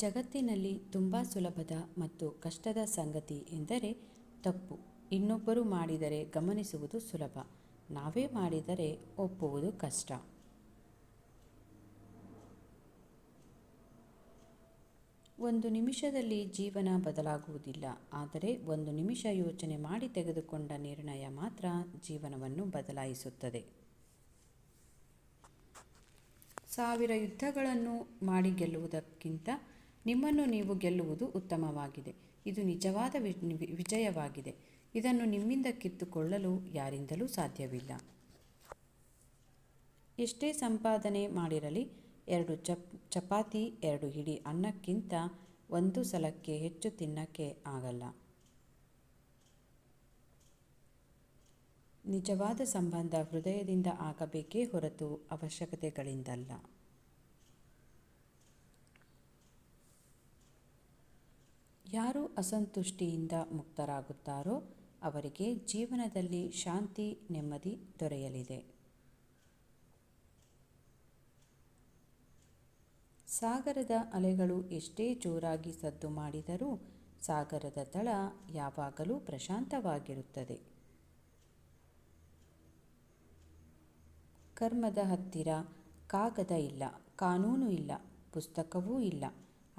ಜಗತ್ತಿನಲ್ಲಿ ತುಂಬ ಸುಲಭದ ಮತ್ತು ಕಷ್ಟದ ಸಂಗತಿ ಎಂದರೆ ತಪ್ಪು. ಇನ್ನೊಬ್ಬರು ಮಾಡಿದರೆ ಗಮನಿಸುವುದು ಸುಲಭ. ನಾವೇ ಮಾಡಿದರೆ ಒಪ್ಪುವುದು ಕಷ್ಟ. ಒಂದು ನಿಮಿಷದಲ್ಲಿ ಜೀವನ ಬದಲಾಗುವುದಿಲ್ಲ. ಆದರೆ ಒಂದು ನಿಮಿಷ ಯೋಚನೆ ಮಾಡಿ ತೆಗೆದುಕೊಂಡ ನಿರ್ಣಯ ಮಾತ್ರ ಜೀವನವನ್ನು ಬದಲಾಯಿಸುತ್ತದೆ. ಸಾವಿರ ಯುದ್ಧಗಳನ್ನು ಮಾಡಿ ಗೆಲ್ಲುವುದಕ್ಕಿಂತ ನಿಮ್ಮನ್ನು ನೀವು ಗೆಲ್ಲುವುದು ಉತ್ತಮವಾಗಿದೆ. ಇದು ನಿಜವಾದ ವಿಜಯವಾಗಿದೆ. ಇದನ್ನು ನಿಮ್ಮಿಂದ ಕಿತ್ತುಕೊಳ್ಳಲು ಯಾರಿಂದಲೂ ಸಾಧ್ಯವಿಲ್ಲ. ಎಷ್ಟೇ ಸಂಪಾದನೆ ಮಾಡಿರಲಿ, ಎರಡು ಚಪ್, ಚಪಾತಿ, ಎರಡು ಹಿಡಿ ಅನ್ನಕ್ಕಿಂತ ಒಂದು ಸಲಕ್ಕೆ ಹೆಚ್ಚು ತಿನ್ನಕ್ಕೆ ಆಗಲ್ಲ. ನಿಜವಾದ ಸಂಬಂಧ ಹೃದಯದಿಂದ ಆಗಬೇಕೇ ಹೊರತು ಅವಶ್ಯಕತೆಗಳಿಂದಲ್ಲ. ಯಾರು ಅಸಂತುಷ್ಟಿಯಿಂದ ಮುಕ್ತರಾಗುತ್ತಾರೋ ಅವರಿಗೆ ಜೀವನದಲ್ಲಿ ಶಾಂತಿ, ನೆಮ್ಮದಿ ದೊರೆಯಲಿದೆ. ಸಾಗರದ ಅಲೆಗಳು ಎಷ್ಟೇ ಜೋರಾಗಿ ಸದ್ದು ಮಾಡಿದರೂ ಸಾಗರದ ತಳ ಯಾವಾಗಲೂ ಪ್ರಶಾಂತವಾಗಿರುತ್ತದೆ. ಕರ್ಮದ ಹತ್ತಿರ ಕಾಗದ ಇಲ್ಲ, ಕಾನೂನು ಇಲ್ಲ, ಪುಸ್ತಕವೂ ಇಲ್ಲ.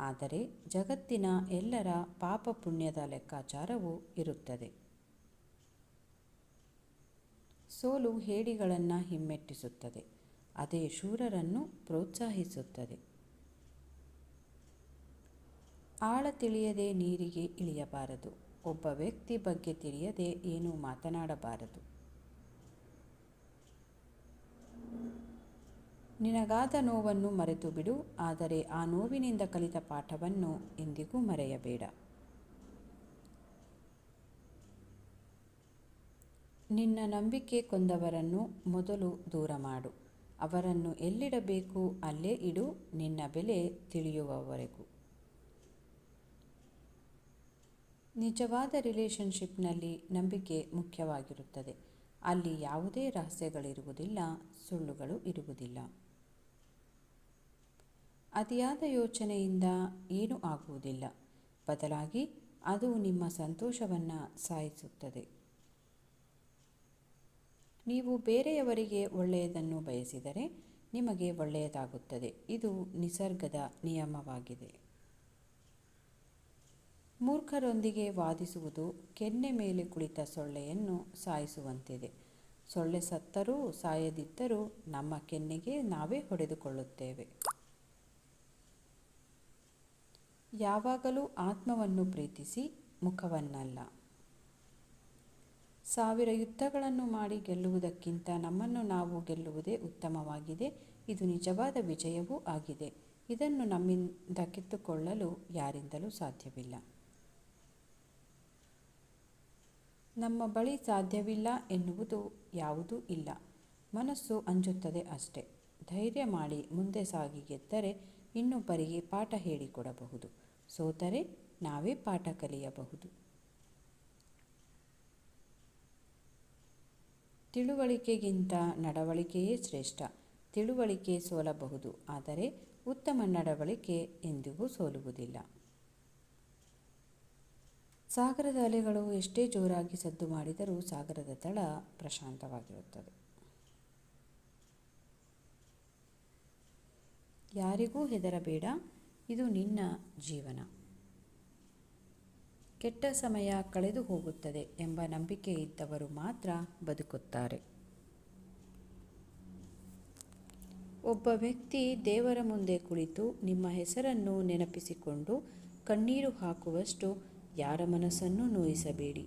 ಆದರೆ ಜಗತ್ತಿನ ಎಲ್ಲರ ಪಾಪ ಪುಣ್ಯದ ಲೆಕ್ಕಾಚಾರವೂ ಇರುತ್ತದೆ. ಸೋಲು ಹೇಡಿಗಳನ್ನು ಹಿಮ್ಮೆಟ್ಟಿಸುತ್ತದೆ. ಅದೇ ಶೂರರನ್ನು ಪ್ರೋತ್ಸಾಹಿಸುತ್ತದೆ. ಆಳ ತಿಳಿಯದೆ ನೀರಿಗೆ ಇಳಿಯಬಾರದು. ಒಬ್ಬ ವ್ಯಕ್ತಿ ಬಗ್ಗೆ ತಿಳಿಯದೆ ಏನೂ ಮಾತನಾಡಬಾರದು. ನಿನಗಾದ ನೋವನ್ನು ಮರೆತು ಬಿಡು ಆದರೆ ಆ ನೋವಿನಿಂದ ಕಲಿತ ಪಾಠವನ್ನು ಎಂದಿಗೂ ಮರೆಯಬೇಡ. ನಿನ್ನ ನಂಬಿಕೆ ಕೊಂದವರನ್ನು ಮೊದಲು ದೂರ ಮಾಡು ಅವರನ್ನು ಎಲ್ಲಿಡಬೇಕು ಅಲ್ಲೇ ಇಡು, ನಿನ್ನ ಬೆಲೆ ತಿಳಿಯುವವರೆಗೂ. ನಿಜವಾದ ರಿಲೇಷನ್ಶಿಪ್ನಲ್ಲಿ ನಂಬಿಕೆ ಮುಖ್ಯವಾಗಿರುತ್ತದೆ. ಅಲ್ಲಿ ಯಾವುದೇ ರಹಸ್ಯಗಳಿರುವುದಿಲ್ಲ, ಸುಳ್ಳುಗಳು ಇರುವುದಿಲ್ಲ. ಅತಿಯಾದ ಯೋಚನೆಯಿಂದ ಏನೂ ಆಗುವುದಿಲ್ಲ. ಬದಲಾಗಿ ಅದು ನಿಮ್ಮ ಸಂತೋಷವನ್ನು ಸಾಯಿಸುತ್ತದೆ. ನೀವು ಬೇರೆಯವರಿಗೆ ಒಳ್ಳೆಯದನ್ನು ಬಯಸಿದರೆ ನಿಮಗೆ ಒಳ್ಳೆಯದಾಗುತ್ತದೆ. ಇದು ನಿಸರ್ಗದ ನಿಯಮವಾಗಿದೆ. ಮೂರ್ಖರೊಂದಿಗೆ ವಾದಿಸುವುದು ಕೆನ್ನೆ ಮೇಲೆ ಕುಳಿತ ಸೊಳ್ಳೆಯನ್ನು ಸಾಯಿಸುವಂತಿದೆ. ಸೊಳ್ಳೆ ಸತ್ತರೂ ಸಾಯದಿದ್ದರೂ ನಮ್ಮ ಕೆನ್ನೆಗೆ ನಾವೇ ಹೊಡೆದುಕೊಳ್ಳುತ್ತೇವೆ. ಯಾವಾಗಲೂ ಆತ್ಮವನ್ನು ಪ್ರೀತಿಸಿ ಮುಖವನ್ನಲ್ಲ. ಸಾವಿರ ಯುದ್ಧಗಳನ್ನು ಮಾಡಿ ಗೆಲ್ಲುವುದಕ್ಕಿಂತ ನಮ್ಮನ್ನು ನಾವು ಗೆಲ್ಲುವುದೇ ಉತ್ತಮವಾಗಿದೆ. ಇದು ನಿಜವಾದ ವಿಜಯವೂ ಆಗಿದೆ. ಇದನ್ನು ನಮ್ಮಿಂದ ಕಿತ್ತುಕೊಳ್ಳಲು ಯಾರಿಂದಲೂ ಸಾಧ್ಯವಿಲ್ಲ. ನಮ್ಮ ಬಳಿ ಸಾಧ್ಯವಿಲ್ಲ ಎನ್ನುವುದು ಯಾವುದೂ ಇಲ್ಲ. ಮನಸ್ಸು ಅಂಜುತ್ತದೆ ಅಷ್ಟೆ. ಧೈರ್ಯ ಮಾಡಿ ಮುಂದೆ ಸಾಗಿ ಗೆದ್ದರೆ ಇನ್ನೊಬ್ಬರಿಗೆ ಪಾಠ ಹೇಳಿಕೊಡಬಹುದು. ಸೋತರೆ ನಾವೇ ಪಾಠ ಕಲಿಯಬಹುದು. ತಿಳುವಳಿಕೆಗಿಂತ ನಡವಳಿಕೆಯೇ ಶ್ರೇಷ್ಠ. ತಿಳುವಳಿಕೆ ಸೋಲಬಹುದು, ಆದರೆ ಉತ್ತಮ ನಡವಳಿಕೆ ಎಂದಿಗೂ ಸೋಲುವುದಿಲ್ಲ. ಸಾಗರದ ಅಲೆಗಳು ಎಷ್ಟೇ ಜೋರಾಗಿ ಸದ್ದು ಮಾಡಿದರೂ ಸಾಗರದ ತಳ ಪ್ರಶಾಂತವಾಗಿರುತ್ತದೆ. ಯಾರಿಗೂ ಹೆದರಬೇಡ ಇದು ನಿನ್ನ ಜೀವನ. ಕೆಟ್ಟ ಸಮಯ ಕಳೆದು ಹೋಗುತ್ತದೆ ಎಂಬ ನಂಬಿಕೆ ಇದ್ದವರು ಮಾತ್ರ ಬದುಕುತ್ತಾರೆ. ಒಬ್ಬ ವ್ಯಕ್ತಿ ದೇವರ ಮುಂದೆ ಕುಳಿತು ನಿಮ್ಮ ಹೆಸರನ್ನು ನೆನಪಿಸಿಕೊಂಡು ಕಣ್ಣೀರು ಹಾಕುವಷ್ಟು ಯಾರ ಮನಸ್ಸನ್ನು ನೋಯಿಸಬೇಡಿ.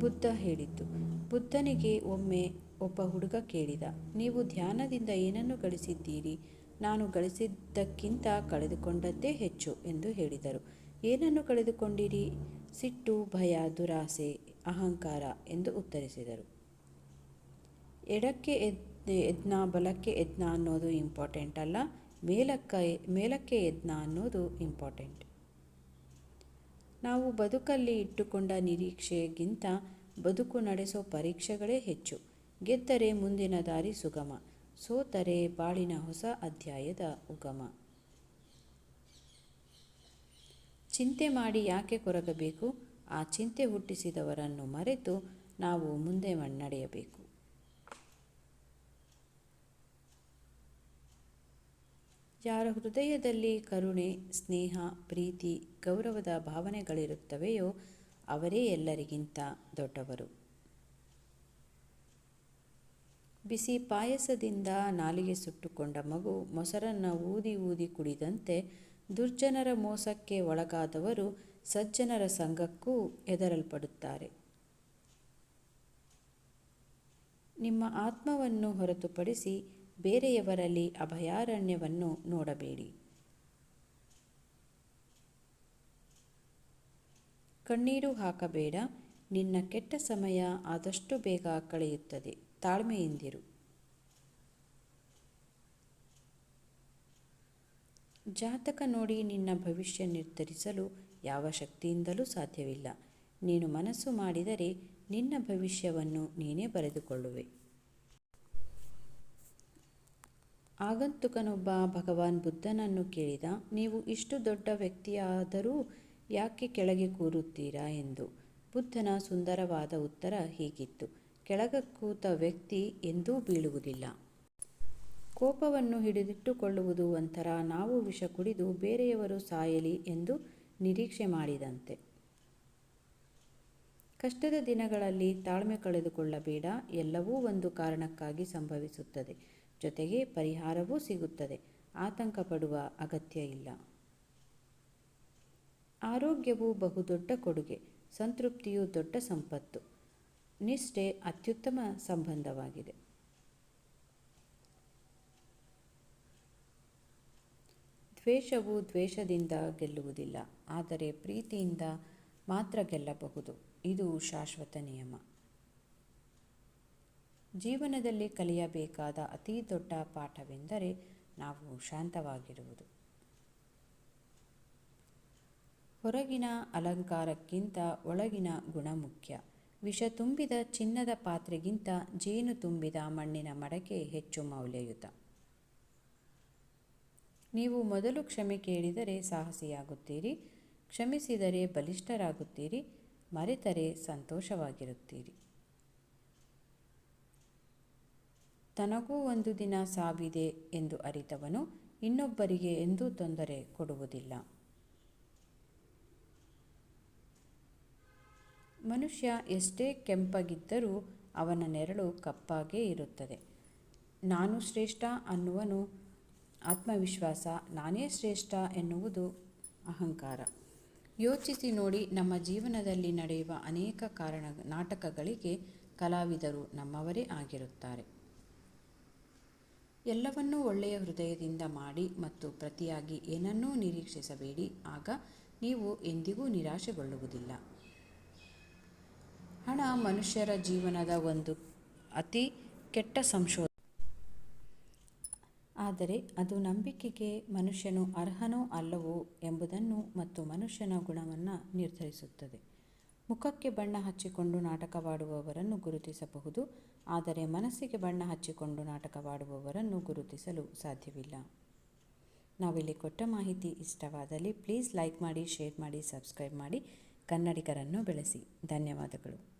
ಬುದ್ಧ ಹೇಳಿದ್ದು ಬುದ್ಧನಿಗೆ ಒಮ್ಮೆ ಒಬ್ಬ ಹುಡುಗ ಕೇಳಿದ, ನೀವು ಧ್ಯಾನದಿಂದ ಏನನ್ನು ಗಳಿಸಿದ್ದೀರಿ? ನಾನು ಗಳಿಸಿದ್ದಕ್ಕಿಂತ ಕಳೆದುಕೊಂಡದ್ದೇ ಹೆಚ್ಚು ಎಂದು ಹೇಳಿದರು. ಏನನ್ನು ಕಳೆದುಕೊಂಡಿರಿ? ಸಿಟ್ಟು, ಭಯ, ದುರಾಸೆ, ಅಹಂಕಾರ ಎಂದು ಉತ್ತರಿಸಿದರು. ಎಡಕ್ಕೆ ಯಜ್ಞ ಬಲಕ್ಕೆ ಯಜ್ಞ ಅನ್ನೋದು ಇಂಪಾರ್ಟೆಂಟ್ ಅಲ್ಲ. ಮೇಲಕ್ಕ, ಮೇಲಕ್ಕೆ ಯಜ್ಞ ಅನ್ನೋದು ಇಂಪಾರ್ಟೆಂಟ್. ನಾವು ಬದುಕಲ್ಲಿ ಇಟ್ಟುಕೊಂಡ ನಿರೀಕ್ಷೆಗಿಂತ ಬದುಕು ನಡೆಸೋ ಪರೀಕ್ಷೆಗಳೇ ಹೆಚ್ಚು. ಗೆದ್ದರೆ ಮುಂದಿನ ದಾರಿ ಸುಗಮ. ಸೋತರೆ ಬಾಳಿನ ಹೊಸ ಅಧ್ಯಾಯದ ಉಗಮ. ಚಿಂತೆ ಮಾಡಿ ಯಾಕೆ ಕೊರಗಬೇಕು? ಆ ಚಿಂತೆ ಹುಟ್ಟಿಸಿದವರನ್ನು ಮರೆತು ನಾವು ಮುಂದೆ ನಡೆಯಬೇಕು. ಯಾರ ಹೃದಯದಲ್ಲಿ ಕರುಣೆ, ಸ್ನೇಹ, ಪ್ರೀತಿ, ಗೌರವದ ಭಾವನೆಗಳಿರುತ್ತವೆಯೋ ಅವರೇ ಎಲ್ಲರಿಗಿಂತ ದೊಡ್ಡವರು. ಬಿಸಿ ಪಾಯಸದಿಂದ ನಾಲಿಗೆ ಸುಟ್ಟುಕೊಂಡ ಮಗು ಮೊಸರನ್ನು ಊದಿ ಊದಿ ಕುಡಿದಂತೆ ದುರ್ಜನರ ಮೋಸಕ್ಕೆ ಒಳಗಾದವರು ಸಜ್ಜನರ ಸಂಘಕ್ಕೂ ಎದರಲ್ಪಡುತ್ತಾರೆ ನಿಮ್ಮ ಆತ್ಮವನ್ನು ಹೊರತುಪಡಿಸಿ ಬೇರೆಯವರಲ್ಲಿ ಅಭಯಾರಣ್ಯವನ್ನು ನೋಡಬೇಡಿ. ಕಣ್ಣೀರು ಹಾಕಬೇಡ, ನಿನ್ನ ಕೆಟ್ಟ ಸಮಯ ಆದಷ್ಟು ಬೇಗ ಕಳೆಯುತ್ತದೆ. ತಾಳ್ಮೆಯಿಂದಿರು. ಜಾತಕ ನೋಡಿ ನಿನ್ನ ಭವಿಷ್ಯ ನಿರ್ಧರಿಸಲು ಯಾವ ಶಕ್ತಿಯಿಂದಲೂ ಸಾಧ್ಯವಿಲ್ಲ. ನೀನು ಮನಸ್ಸು ಮಾಡಿದರೆ ನಿನ್ನ ಭವಿಷ್ಯವನ್ನು ನೀನೇ ಬರೆದುಕೊಳ್ಳುವೆ. ಆಗಂತುಕನೊಬ್ಬ ಭಗವಾನ್ ಬುದ್ಧನನ್ನು ಕೇಳಿದ, ನೀವು ಇಷ್ಟು ದೊಡ್ಡ ವ್ಯಕ್ತಿಯಾದರೂ ಯಾಕೆ ಕೆಳಗೆ ಕೂರುತ್ತೀರಾ ಎಂದು. ಬುದ್ಧನ ಸುಂದರವಾದ ಉತ್ತರ ಹೀಗಿತ್ತು. ಕೆಳಗ ಕೂತ ವ್ಯಕ್ತಿ ಎಂದೂ ಬೀಳುವುದಿಲ್ಲ. ಕೋಪವನ್ನು ಹಿಡಿದಿಟ್ಟುಕೊಳ್ಳುವುದು ಒಂಥರ ನಾವು ವಿಷ ಕುಡಿದು ಬೇರೆಯವರು ಸಾಯಲಿ ಎಂದು ನಿರೀಕ್ಷೆ ಮಾಡಿದಂತೆ. ಕಷ್ಟದ ದಿನಗಳಲ್ಲಿ ತಾಳ್ಮೆ ಕಳೆದುಕೊಳ್ಳಬೇಡ, ಎಲ್ಲವೂ ಒಂದು ಕಾರಣಕ್ಕಾಗಿ ಸಂಭವಿಸುತ್ತದೆ. ಜೊತೆಗೆ ಪರಿಹಾರವೂ ಸಿಗುತ್ತದೆ. ಆತಂಕ ಪಡುವ ಅಗತ್ಯ ಇಲ್ಲ. ಆರೋಗ್ಯವು ಬಹುದೊಡ್ಡ ಕೊಡುಗೆ, ಸಂತೃಪ್ತಿಯು ದೊಡ್ಡ ಸಂಪತ್ತು. ನಿಷ್ಠೆ ಅತ್ಯುತ್ತಮ ಸಂಬಂಧವಾಗಿದೆ. ದ್ವೇಷವು ದ್ವೇಷದಿಂದ ಗೆಲ್ಲುವುದಿಲ್ಲ, ಆದರೆ ಪ್ರೀತಿಯಿಂದ ಮಾತ್ರ ಗೆಲ್ಲಬಹುದು. ಇದು ಶಾಶ್ವತ ನಿಯಮ. ಜೀವನದಲ್ಲಿ ಕಲಿಯಬೇಕಾದ ಅತಿ ದೊಡ್ಡ ಪಾಠವೆಂದರೆ ನಾವು ಶಾಂತವಾಗಿರುವುದು. ಹೊರಗಿನ ಅಲಂಕಾರಕ್ಕಿಂತ ಒಳಗಿನ ಗುಣ ಮುಖ್ಯ. ವಿಷ ತುಂಬಿದ ಚಿನ್ನದ ಪಾತ್ರೆಗಿಂತ ಜೇನು ತುಂಬಿದ ಮಣ್ಣಿನ ಮಡಕೆ ಹೆಚ್ಚು ಮೌಲ್ಯಯುತ. ನೀವು ಮೊದಲು ಕ್ಷಮೆ ಕೇಳಿದರೆ ಸಾಹಸಿಯಾಗುತ್ತೀರಿ, ಕ್ಷಮಿಸಿದರೆ ಬಲಿಷ್ಠರಾಗುತ್ತೀರಿ, ಮರೆತರೆ ಸಂತೋಷವಾಗಿರುತ್ತೀರಿ. ತನಗೂ ಒಂದು ದಿನ ಸಾವಿದೆ ಎಂದು ಅರಿತವನು, ಇನ್ನೊಬ್ಬರಿಗೆ ಎಂದೂ ತೊಂದರೆ ಕೊಡುವುದಿಲ್ಲ. ಮನುಷ್ಯ ಎಷ್ಟೇ ಕೆಂಪಗಿದ್ದರೂ ಅವನ ನೆರಳು ಕಪ್ಪಾಗೇ ಇರುತ್ತದೆ. ನಾನು ಶ್ರೇಷ್ಠ ಅನ್ನುವನು ಆತ್ಮವಿಶ್ವಾಸ, ನಾನೇ ಶ್ರೇಷ್ಠ ಎನ್ನುವುದು ಅಹಂಕಾರ. ಯೋಚಿಸಿ ನೋಡಿ, ನಮ್ಮ ಜೀವನದಲ್ಲಿ ನಡೆಯುವ ಅನೇಕ ಕಾರಣ, ನಾಟಕಗಳಿಗೆ ಕಲಾವಿದರು ನಮ್ಮವರೇ ಆಗಿರುತ್ತಾರೆ. ಎಲ್ಲವನ್ನೂ ಒಳ್ಳೆಯ ಹೃದಯದಿಂದ ಮಾಡಿ ಮತ್ತು ಪ್ರತಿಯಾಗಿ ಏನನ್ನೂ ನಿರೀಕ್ಷಿಸಬೇಡಿ, ಆಗ ನೀವು ಎಂದಿಗೂ ನಿರಾಶೆಗೊಳ್ಳುವುದಿಲ್ಲ. ಮನುಷ್ಯರ ಜೀವನದ ಒಂದು ಅತಿ ಕೆಟ್ಟ ಸಂಶೋಧನೆ. ಆದರೆ ಅದು ನಂಬಿಕೆಗೆ ಮನುಷ್ಯನು ಅರ್ಹನೋ ಅಲ್ಲವೋ ಎಂಬುದನ್ನು ಮತ್ತು ಮನುಷ್ಯನ ಗುಣವನ್ನು ನಿರ್ಧರಿಸುತ್ತದೆ. ಮುಖಕ್ಕೆ ಬಣ್ಣ ಹಚ್ಚಿಕೊಂಡು ನಾಟಕವಾಡುವವರನ್ನು ಗುರುತಿಸಬಹುದು, ಆದರೆ ಮನಸ್ಸಿಗೆ ಬಣ್ಣ ಹಚ್ಚಿಕೊಂಡು ನಾಟಕವಾಡುವವರನ್ನು ಗುರುತಿಸಲು ಸಾಧ್ಯವಿಲ್ಲ. ನಾವಿಲ್ಲಿ ಕೊಟ್ಟ ಮಾಹಿತಿ ಇಷ್ಟವಾದಲ್ಲಿ ಪ್ಲೀಸ್ ಲೈಕ್ ಮಾಡಿ, ಶೇರ್ ಮಾಡಿ, ಸಬ್ಸ್ಕ್ರೈಬ್ ಮಾಡಿ, ಕನ್ನಡಿಗರನ್ನು ಬೆಳೆಸಿ. ಧನ್ಯವಾದಗಳು.